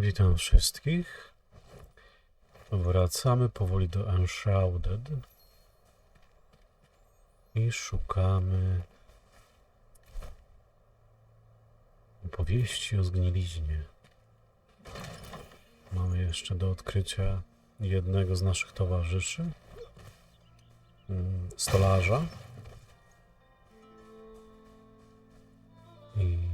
Witam wszystkich. Wracamy powoli do Enshrouded i szukamy opowieści o zgniliźnie. Mamy jeszcze do odkrycia jednego z naszych towarzyszy, mm, stolarza. I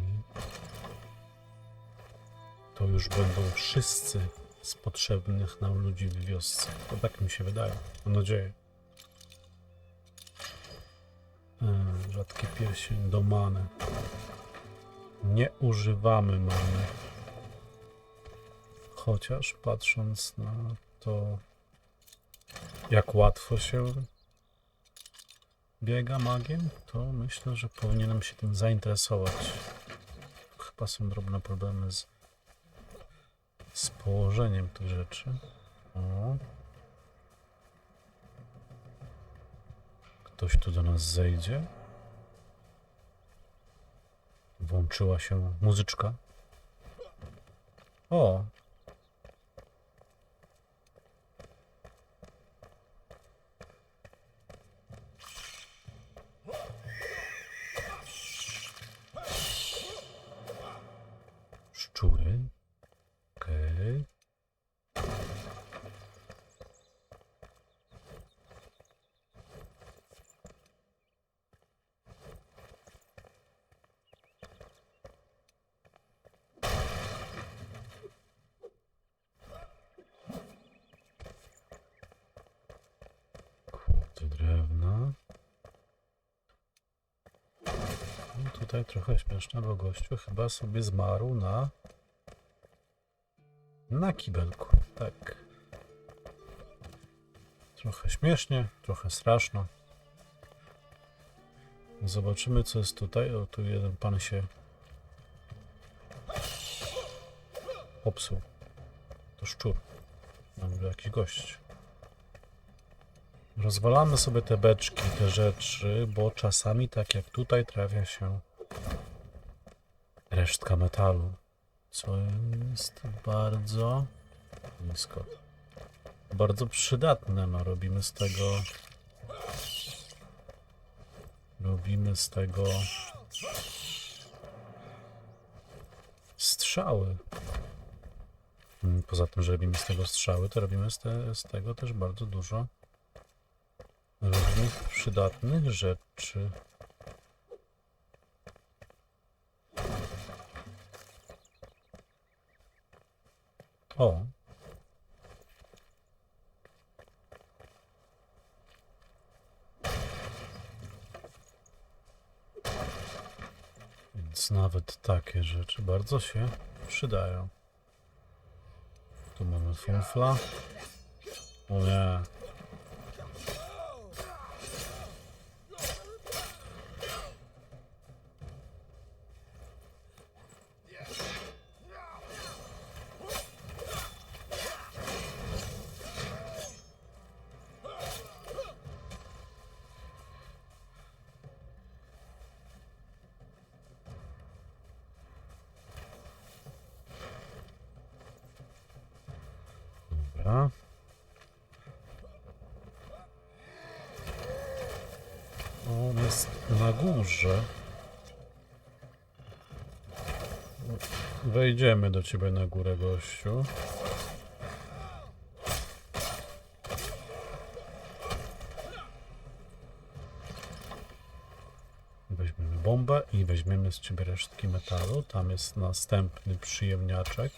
to już będą wszyscy z potrzebnych nam ludzi w wiosce. To tak mi się wydaje. Mam nadzieję. E, rzadki pierścień do many. Nie używamy many. Chociaż patrząc na to, jak łatwo się biega magiem, to myślę, że powinienem się tym zainteresować. Chyba są drobne problemy z z położeniem tych rzeczy. O. Ktoś tu do nas zejdzie. Włączyła się muzyczka. O! Szczury. Okej. Kurde drewna. No tutaj trochę śmieszne, bo gościu chyba sobie zmarł na na kibelku, tak. Trochę śmiesznie, trochę straszno. Zobaczymy, co jest tutaj. O, tu jeden pan się popsuł. To szczur. Mamy tu jakiś gość. Rozwalamy sobie te beczki, te rzeczy, bo czasami, tak jak tutaj, trafia się resztka metalu co jest bardzo nisko. Bardzo przydatne, no robimy z tego robimy z tego strzały. Mm, Poza tym, że robimy z tego strzały, to robimy z, te, z tego też bardzo dużo różnych przydatnych rzeczy. O. Więc nawet takie rzeczy bardzo się przydają. Tu mamy funfla. O nie. Dobra. On jest na górze. Wejdziemy do ciebie na górę, gościu. Weźmiemy bombę i weźmiemy z ciebie resztki metalu. Tam jest następny przyjemniaczek.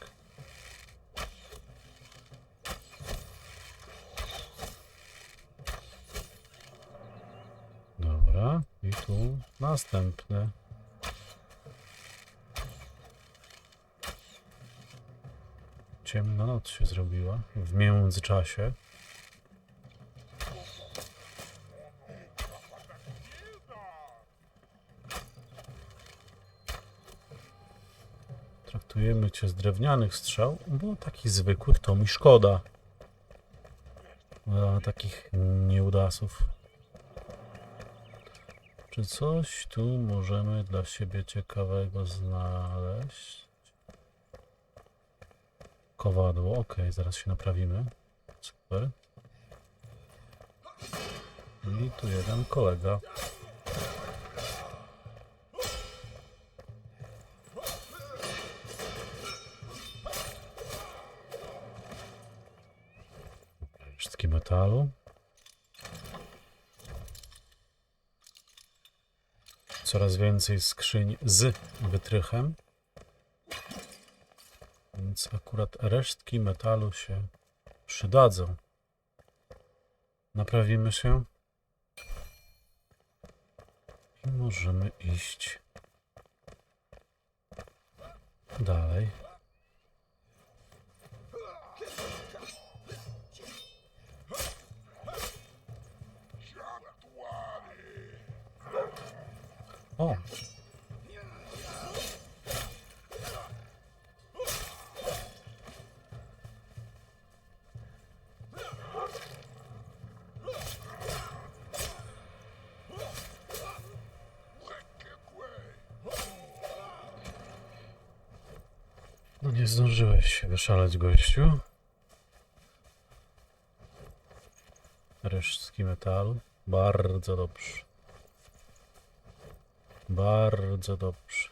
Dobra, i tu następny. Ciemna noc się zrobiła w międzyczasie. Traktujemy cię z drewnianych strzał, bo takich zwykłych to mi szkoda. A takich nieudasów. Czy coś tu możemy dla siebie ciekawego znaleźć? Kowadło, ok, zaraz się naprawimy. Super. I tu jeden kolega. Coraz więcej skrzyń z wytrychem. Więc akurat resztki metalu się przydadzą. Naprawimy się. I możemy iść dalej. O! No nie zdążyłeś się wyszaleć, gościu. Resztki metalu. Bardzo dobrze. Bardzo dobrze.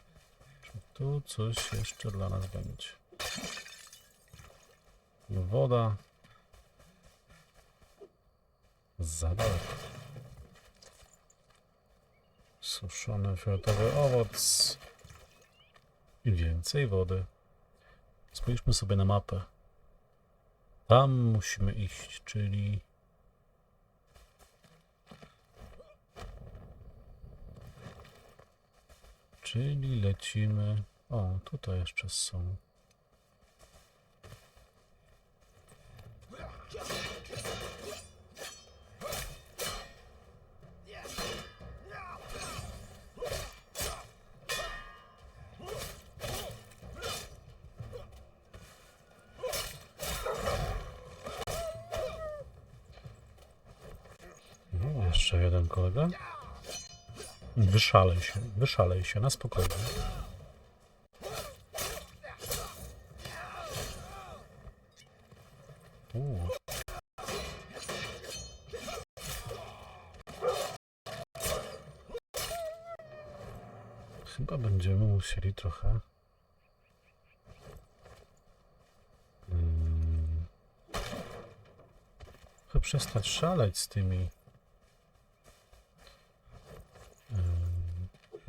Czy tu coś jeszcze dla nas będzie? Woda. Za daleko. Suszony fioletowy owoc. I więcej wody. Spójrzmy sobie na mapę. Tam musimy iść, czyli... Czyli lecimy... O, tutaj jeszcze są. No, jeszcze jeden kolega. Wyszalej się, wyszalej się, na spokojnie. Chyba będziemy musieli trochę. Mm. Chyba przestać szaleć z tymi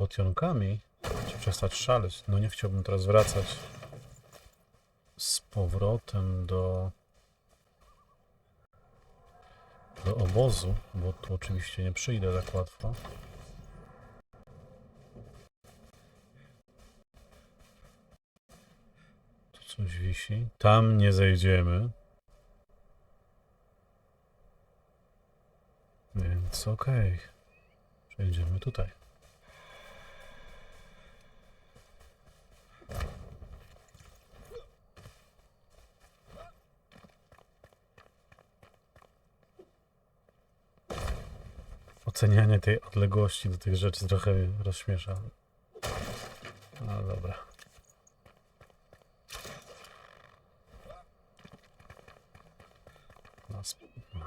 potionkami, czy przestać szaleć. No nie chciałbym teraz wracać z powrotem do do obozu, bo tu oczywiście nie przyjdę tak łatwo. Tu coś wisi. Tam nie zejdziemy. Więc okej. Przejdziemy tutaj. Ocenianie tej odległości do tych rzeczy trochę rozśmiesza. No dobra. No, sp- no.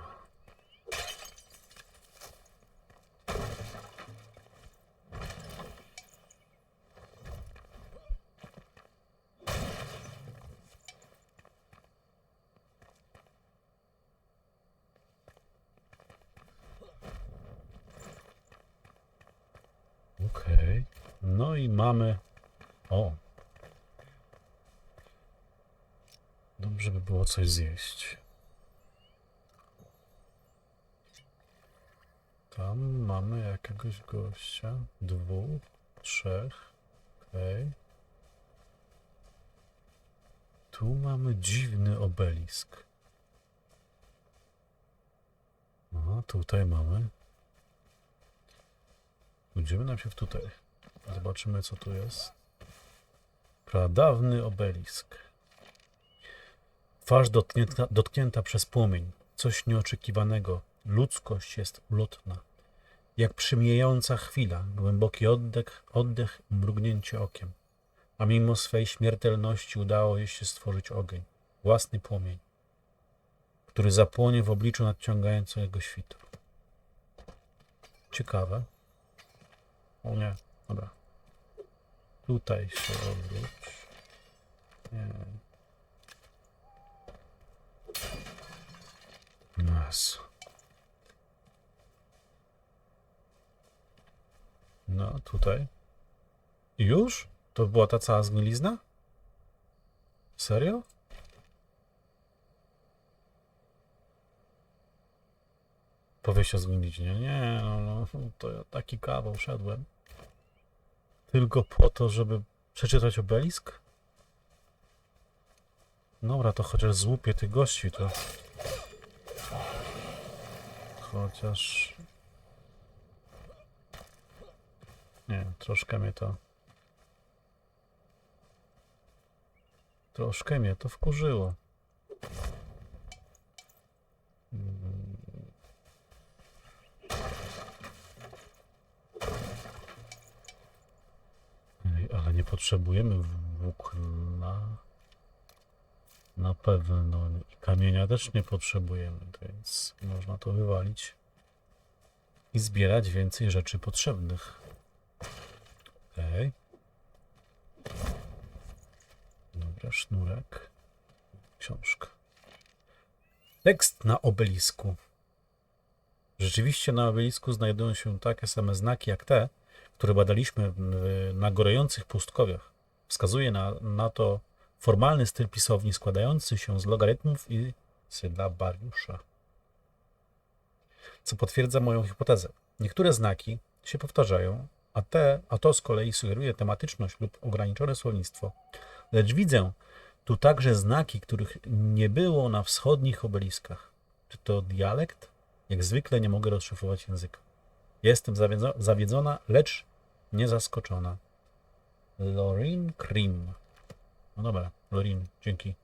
Okej. No i mamy. O. Dobrze by było coś zjeść. Tam mamy jakiegoś gościa. Dwóch, trzech. Okej. Tu mamy dziwny obelisk. A tutaj mamy Pójdziemy najpierw tutaj. Zobaczymy, co tu jest. Pradawny obelisk. Twarz dotknięta, dotknięta przez płomień. Coś nieoczekiwanego. Ludzkość jest ulotna. Jak przymijająca chwila, głęboki oddech, oddech, mrugnięcie okiem. A mimo swej śmiertelności udało jej się stworzyć ogień. własny płomień, który zapłonie w obliczu nadciągającego świtu. Ciekawe. O nie, dobra. Tutaj się odwróć. Nie. Jezu. No, tutaj. Już? To była ta cała zgnilizna? Serio? Powiedz o zgniliźnie. Nie, no, no, to ja taki kawał szedłem. Tylko po to, żeby przeczytać obelisk? Dobra, to chociaż złupię tych gości, to... Chociaż... Nie, troszkę mnie to... Troszkę mnie to wkurzyło. Mm. Ej, Ale nie potrzebujemy włókna. Na pewno. I kamienia też nie potrzebujemy, więc można to wywalić i zbierać więcej rzeczy potrzebnych. Okej. Dobra, sznurek. Książka. Tekst na obelisku. Rzeczywiście na obelisku znajdują się takie same znaki jak te, które badaliśmy na gorejących pustkowiach. Wskazuje na, na to formalny styl pisowni składający się z logarytmów i sylabariusza. Co potwierdza moją hipotezę. Niektóre znaki się powtarzają, a, te, a to z kolei sugeruje tematyczność lub ograniczone słownictwo. Lecz widzę tu także znaki, których nie było na wschodnich obeliskach. Czy to dialekt? Jak zwykle nie mogę rozszyfrować języka. Jestem zawiedzo- zawiedzona, lecz nie zaskoczona. Lorin Krim. No dobra, Lorin, dzięki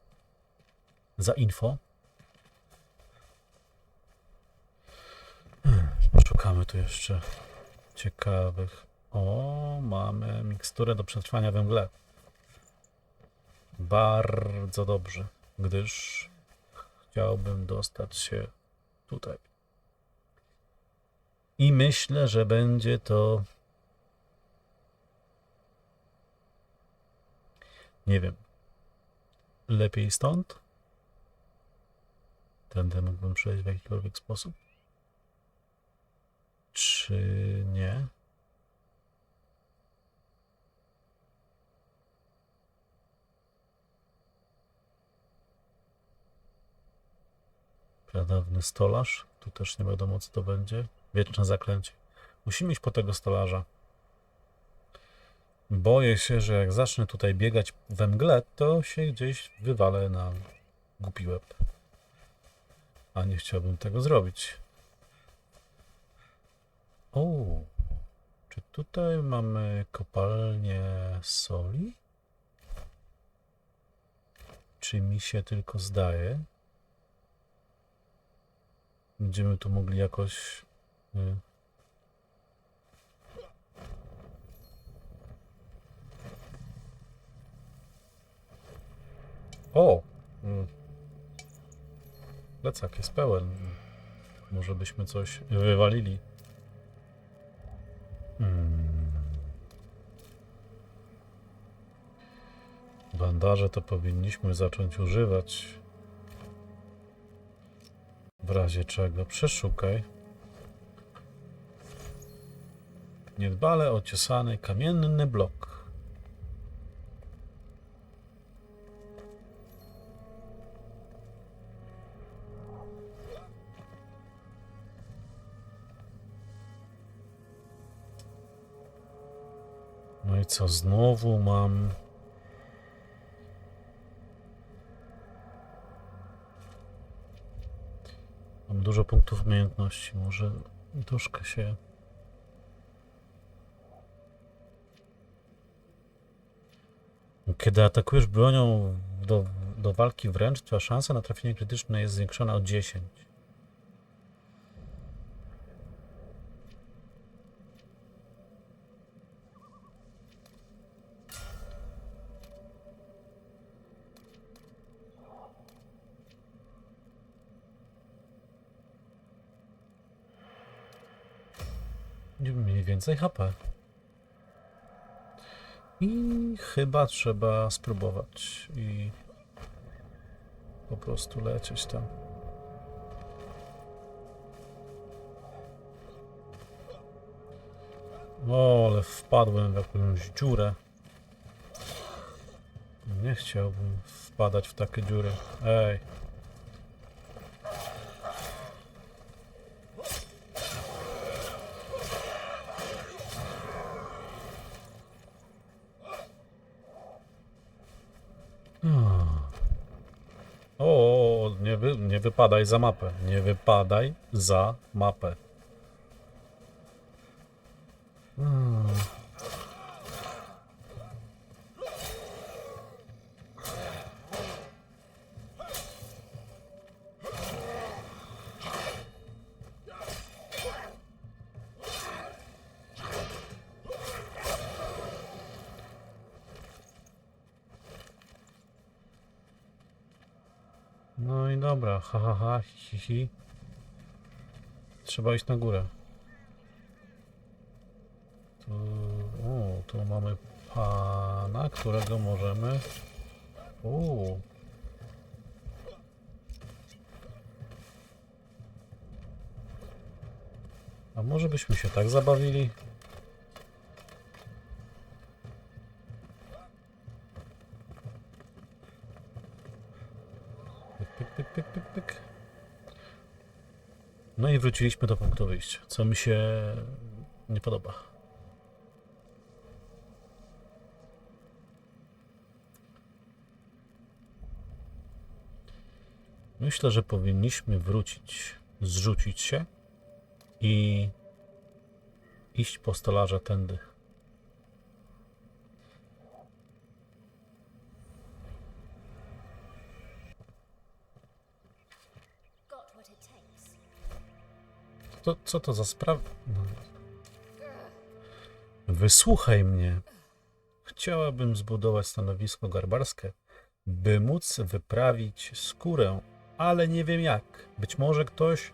za info. Poszukamy tu jeszcze ciekawych. O, mamy miksturę do przetrwania we mgle. Bardzo dobrze, gdyż chciałbym dostać się tutaj. I myślę, że będzie to. Nie wiem. Lepiej stąd? Tędy mógłbym przejść w jakikolwiek sposób? Czy nie? Pradawny stolarz. Tu też nie wiadomo, co to będzie. Wieczne zaklęcie. Musimy iść po tego stolarza. Boję się, że jak zacznę tutaj biegać we mgle, to się gdzieś wywalę na głupi łeb. A nie chciałbym tego zrobić. O, czy tutaj mamy kopalnię soli? Czy mi się tylko zdaje? Będziemy tu mogli jakoś. O! mm. Plecak jest pełen. Może byśmy coś wywalili. Hmm. Bandaże to powinniśmy zacząć używać. W razie czego przeszukaj. Niedbale ociosany kamienny blok. Co, znowu mam. Mam dużo punktów umiejętności. Może troszkę się. Kiedy atakujesz bronią do, do walki wręcz, twoja szansa na trafienie krytyczne jest zwiększona o 10. będziemy mieli więcej HP. I chyba trzeba spróbować i po prostu lecieć tam. O, ale wpadłem w jakąś dziurę. Nie chciałbym wpadać w takie dziury. Ej. O, nie, wy, nie wypadaj za mapę. Nie wypadaj za mapę. Hmm. No i dobra, ha ha ha, hi hi. Trzeba iść na górę. Tu, o, tu mamy pana, którego możemy... Uuu. A może byśmy się tak zabawili? Pyk, pyk, pyk, pyk, pyk. No i wróciliśmy do punktu wyjścia, co mi się nie podoba. Myślę, że powinniśmy wrócić, zrzucić się i iść po stolarza tędy. To, co to za sprawa? No. Wysłuchaj mnie. Chciałabym zbudować stanowisko garbarskie, by móc wyprawić skórę, ale nie wiem jak. Być może ktoś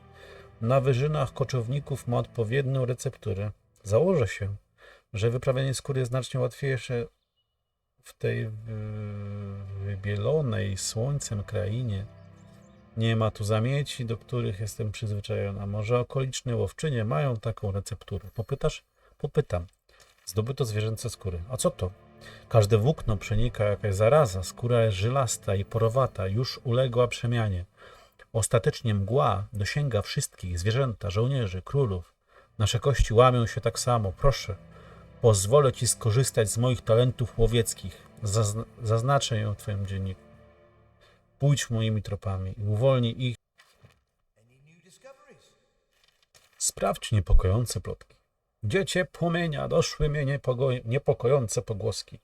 na wyżynach koczowników ma odpowiednią recepturę. Założę się, że wyprawianie skóry jest znacznie łatwiejsze w tej wy- wybielonej słońcem krainie. Nie ma tu zamieci, do których jestem przyzwyczajona. Może okoliczne łowczynie mają taką recepturę. Popytasz? Popytam. Zdobyto zwierzęce skóry. A co to? Każde włókno przenika jakaś zaraza. Skóra jest żylasta i porowata. Już uległa przemianie. Ostatecznie mgła dosięga wszystkich zwierzęta, żołnierzy, królów. Nasze kości łamią się tak samo. Proszę, pozwolę ci skorzystać z moich talentów łowieckich. Zazn- zaznaczę ją w twoim dzienniku. Pójdź moimi tropami i uwolnij ich. Sprawdź niepokojące plotki. Dziecię płomienia, doszły mnie niepokojące pogłoski.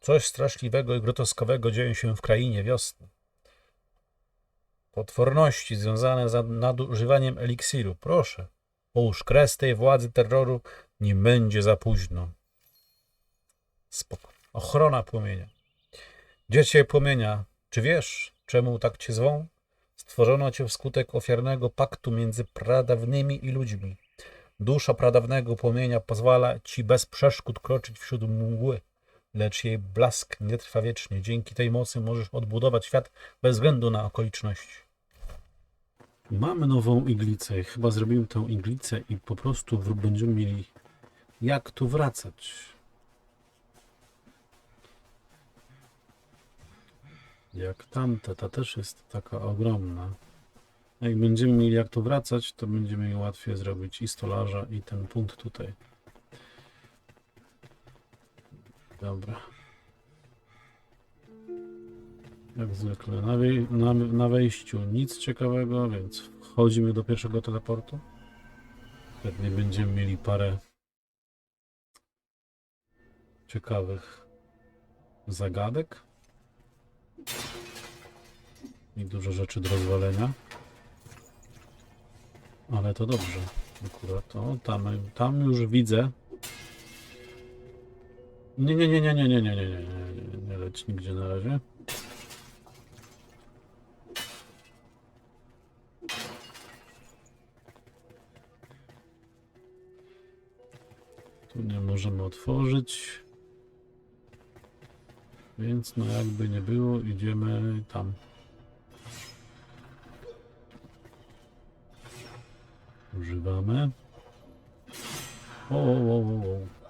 Coś straszliwego i grotoskowego dzieje się w krainie wiosny. Potworności związane z nadużywaniem eliksiru. Proszę, połóż kres tej władzy terroru, nie będzie za późno. Spoko. Ochrona płomienia. Dziecię płomienia, czy wiesz, czemu tak cię zwą? Stworzono cię wskutek ofiarnego paktu między pradawnymi i ludźmi. Dusza pradawnego płomienia pozwala ci bez przeszkód kroczyć wśród mgły, lecz jej blask nie trwa wiecznie. Dzięki tej mocy możesz odbudować świat bez względu na okoliczności. Mamy nową iglicę. Chyba zrobimy tę iglicę i po prostu będziemy mieli jak tu wracać. Jak tamta, ta też jest taka ogromna. Jak będziemy mieli jak tu wracać, to będziemy mieli łatwiej zrobić i stolarza, i ten punkt tutaj. Dobra. Jak zwykle. Na, wej- na, na wejściu nic ciekawego, więc wchodzimy do pierwszego teleportu. Pewnie będziemy mieli parę ciekawych zagadek i dużo rzeczy do rozwalenia. Ale to dobrze. Akurat o, tam, tam już widzę. Nie, nie, nie, nie, nie, nie, nie, nie, nie, nie, nie, nie leć nigdzie na razie. Tu nie możemy otworzyć. Więc no jakby nie było, idziemy tam. Używamy. O, o, o, o.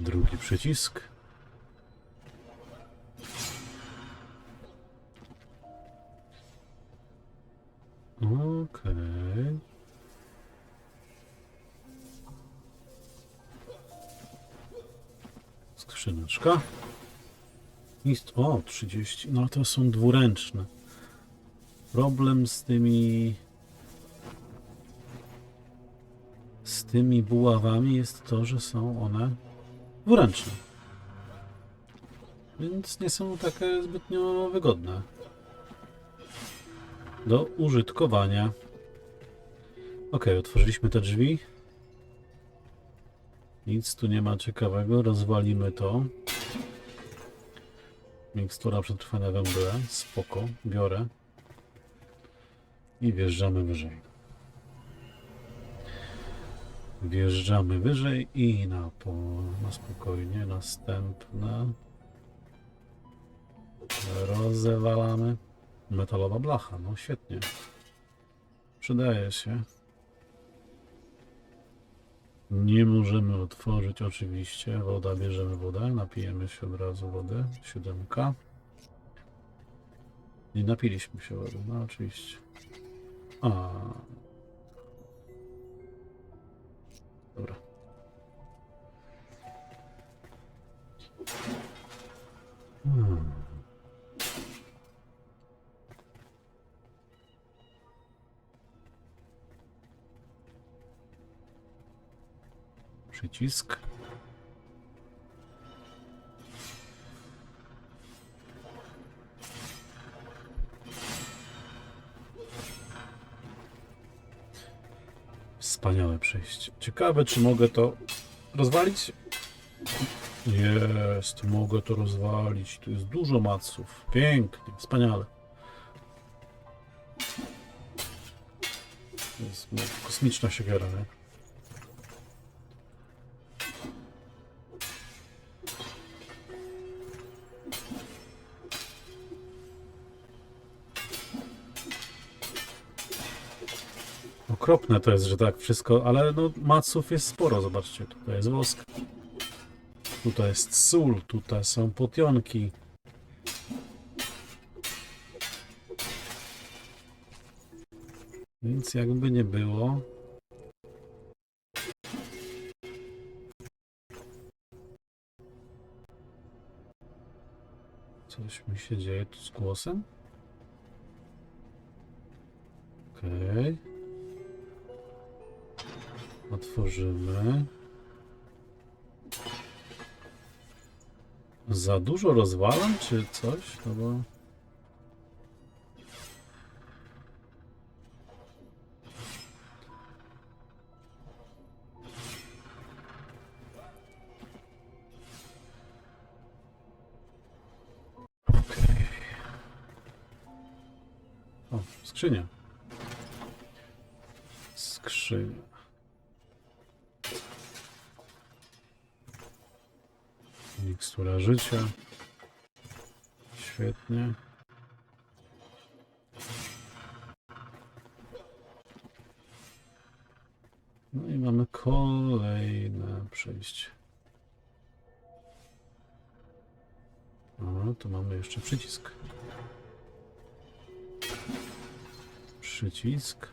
Drugi przycisk. O, 30. No to są dwuręczne. Problem z tymi. Z tymi buławami jest to, że są one dwuręczne. Więc nie są takie zbytnio wygodne do użytkowania. Ok, otworzyliśmy te drzwi. Nic tu nie ma ciekawego. Rozwalimy to. Mikstura przetrwania węgla. Spoko. Biorę. I wjeżdżamy wyżej. Wjeżdżamy wyżej i na, po, na spokojnie następna. Rozewalamy. Metalowa blacha, no świetnie. Przydaje się. Nie możemy otworzyć oczywiście. Woda, bierzemy wodę. Napijemy się od razu wody. Siódemka. Nie napiliśmy się wody, no oczywiście. A. Dobra. Hmm. Przycisk. Wspaniałe przejście. Ciekawe, czy mogę to rozwalić? Jest, mogę to rozwalić. Tu jest dużo maców. Pięknie, wspaniale. To jest kosmiczna siekiera, nie? Okropne to jest, że tak wszystko, ale no maców jest sporo, zobaczcie, tutaj jest wosk. Tutaj jest sól, tutaj są potionki. Więc jakby nie było. Coś mi się dzieje tu z głosem? Okej. Otworzymy. Za dużo rozwalam, czy coś? No bo... O, skrzynia. Skrzynia. Mikstura życia. Świetnie. No i mamy kolejne przejście. O, tu mamy jeszcze przycisk. Przycisk.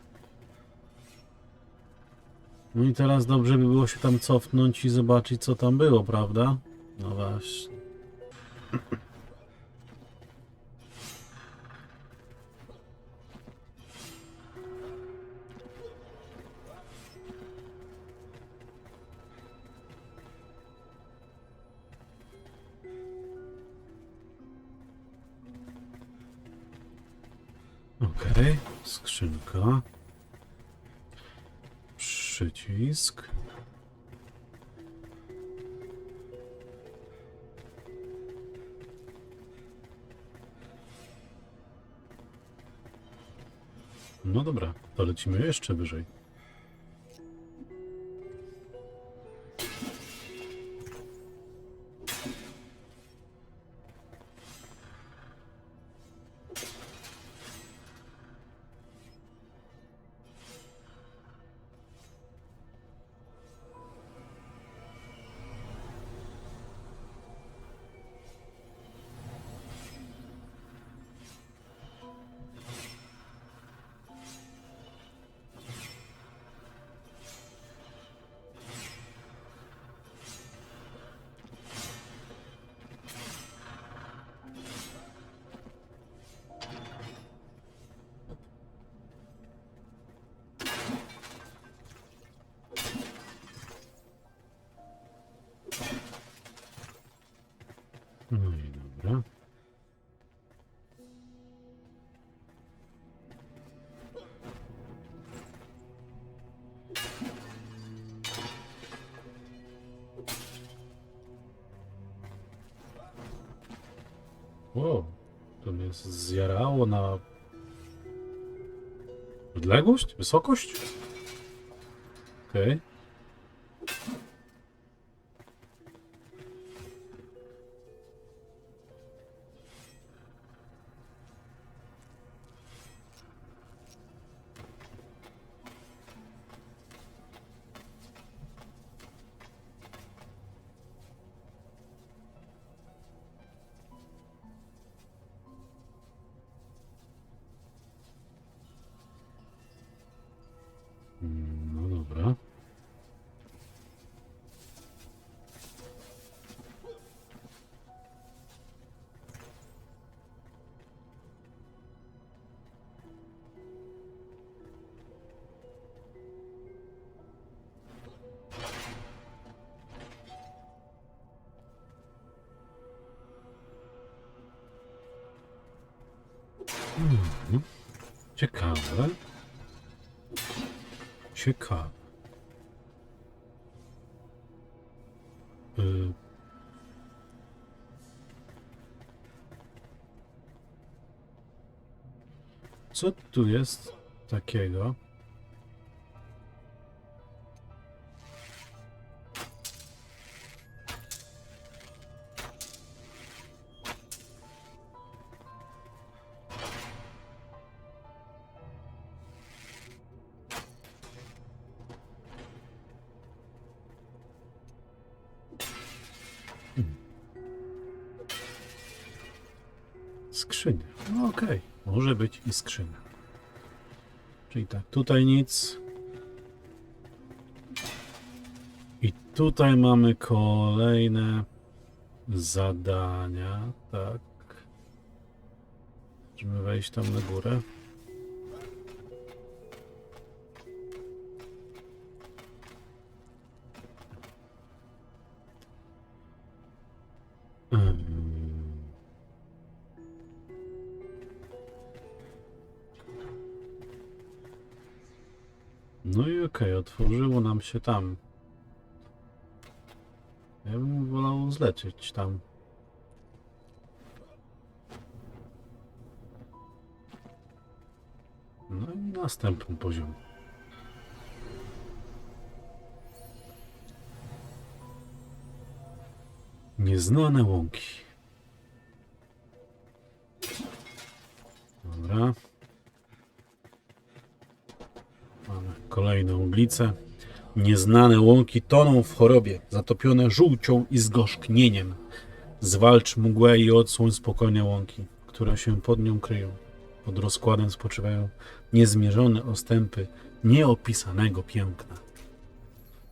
No i teraz dobrze by było się tam cofnąć i zobaczyć, co tam było, prawda? No właśnie. Okej, skrzynka. Przycisk. No dobra, to lecimy jeszcze wyżej. Wow, to mnie zjarało na odległość, wysokość? Okej. Mm, Ciekawe. Ciekawe. Y... Co tu jest takiego? Skrzynia. Czyli tak, tutaj nic. I tutaj mamy kolejne zadania, tak. Możemy wejść tam na górę. No i okej, otworzyło nam się tam. Ja bym wolał zlecieć tam. No i następny poziom. Nieznane łąki. Dobra. Mamy Nieznane łąki toną w chorobie, zatopione żółcią i zgorzknieniem. Zwalcz mgłę i odsłoń spokojne łąki, które się pod nią kryją. Pod rozkładem spoczywają niezmierzone ostępy nieopisanego piękna.